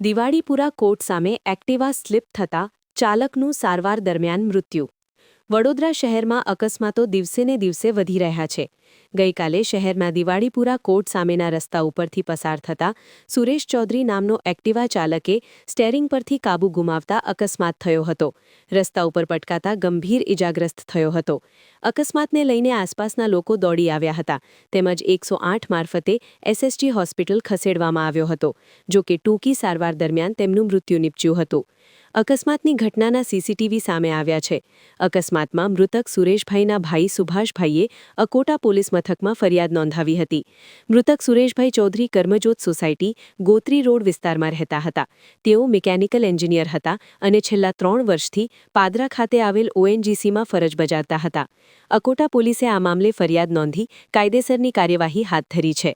Diwalipura court સામે Activa slip થતાં ચાલકનું સારવાર દરમિયાન મૃત્યુ. વડોદરા શહેરમાં અકસ્માતો દિવસેને દિવસે વધી રહ્યા છે. ગઈકાલે શહેરના દિવાળીપુરા કોર્ટ સામેના રસ્તા ઉપરથી પસાર થતા સુરેશ ચૌધરી નામનો એક્ટિવા ચાલકે સ્ટેરિંગ પરથી કાબુ ગુમાવતા અકસ્માત થયો હતો. રસ્તા ઉપર પટકાતા ગંભીર ઇજાગ્રસ્ત થયો હતો. અકસ્માતને લઈને આસપાસના લોકો દોડી આવ્યા હતા. તેમજ એકસો આઠ મારફતે એસએસજી હોસ્પિટલ ખસેડવામાં આવ્યો હતો જો કે ટૂંકી સારવાર દરમિયાન તેમનું મૃત્યુ નીપજ્યું હતું. અકસ્માતની ઘટનાના સીસીટીવી સામે આવ્યા છે. અકસ્માતમાં મૃતક સુરેશભાઈના ભાઈ સુભાષભાઈએ અકોટા પોલીસ મથકમાં ફરિયાદ નોંધાવી હતી. મૃતક સુરેશભાઈ ચૌધરી કર્મજોત સોસાયટી, ગોત્રી રોડ વિસ્તારમાં રહેતા હતા. તેઓ મિકેનિકલ એન્જિનિયર હતા અને છેલ્લા ત્રણ વર્ષથી પાદરા ખાતે આવેલ ઓએનજીસીમાં ફરજ બજાવતા હતા. અકોટા પોલીસે આ મામલે ફરિયાદ નોંધી કાયદેસરની કાર્યવાહી હાથ ધરી છે.